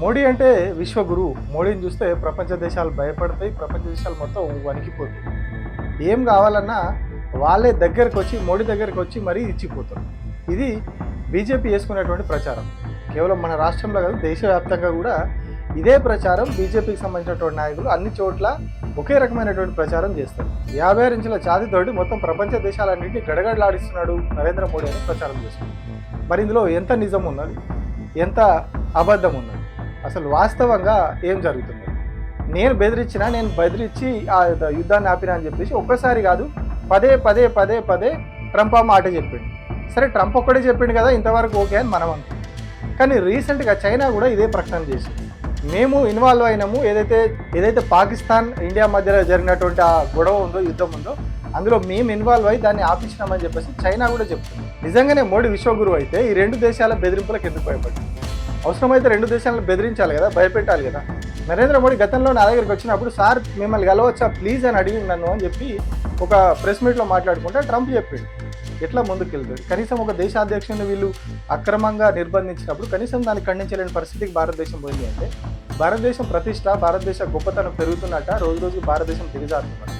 మోడీ అంటే విశ్వగురువు మోడీని చూస్తే ప్రపంచ దేశాలు భయపడతాయి ప్రపంచ దేశాలు మొత్తం వణికిపోతాయి. ఏం కావాలన్నా వాళ్ళే దగ్గరకు వచ్చి మోడీ దగ్గరకు వచ్చి మరీ ఇచ్చిపోతారు. ఇది బీజేపీ చేసుకునేటువంటి ప్రచారం. కేవలం మన రాష్ట్రంలో కాదు దేశవ్యాప్తంగా కూడా ఇదే ప్రచారం బీజేపీకి సంబంధించినటువంటి నాయకులు అన్ని చోట్ల ఒకే రకమైనటువంటి ప్రచారం చేస్తారు. యాభై ఆరు ఇంచుల ఛాతీతోటి మొత్తం ప్రపంచ దేశాలన్నింటినీ గడగడలాడిస్తున్నాడు నరేంద్ర మోడీ అని ప్రచారం చేస్తున్నాడు మరి ఇందులో ఎంత నిజం ఉన్నది? ఎంత అబద్ధం ఉన్నది? అసలు వాస్తవంగా ఏం జరుగుతుంది? నేను బెదిరించినా నేను బెదిరించి ఆ యుద్ధాన్ని ఆపినా అని చెప్పేసి ఒక్కసారి కాదు పదే పదే పదే పదే ట్రంప్ ఆ మాట చెప్పిండు. సరే ట్రంప్ ఒక్కడే చెప్పిండు కదా ఇంతవరకు ఓకే అని మనం అనుకున్నాం కానీ రీసెంట్గా చైనా కూడా ఇదే ప్రకటన చేసింది. మేము ఇన్వాల్వ్ అయినాము ఏదైతే ఏదైతే పాకిస్తాన్ ఇండియా మధ్యలో జరిగినటువంటి ఆ గొడవ ఉందో యుద్ధం ఉందో అందులో మేము ఇన్వాల్వ్ అయ్యి దాన్ని ఆపించినామని చెప్పేసి చైనా కూడా చెప్తుంది. నిజంగానే మోడీ విశ్వగురువు అయితే ఈ రెండు దేశాల బెదిరింపులకు ఎందుకు భయపడింది అవసరమైతే రెండు దేశాలను బెదిరించాలి కదా భయపెట్టాలి కదా. నరేంద్ర మోడీ గతంలో నా దగ్గరికి వచ్చినప్పుడు సార్ మిమ్మల్ని కలవచ్చా? ప్లీజ్ అని అడిగి నన్ను అని చెప్పి ఒక ప్రెస్ మీట్లో మాట్లాడుకుంటే ట్రంప్ చెప్పిండు. ఎట్లా ముందుకెళ్తాడు? కనీసం ఒక దేశాధ్యక్షుని వీళ్ళు అక్రమంగా నిర్బంధించినప్పుడు కనీసం దాన్ని ఖండించలేని పరిస్థితికి భారతదేశం పోయింది అంటే భారతదేశం ప్రతిష్ట భారతదేశ గొప్పతనం పెరుగుతున్నట్ట రోజు రోజుకి భారతదేశం దిగజారుతున్నట్టు.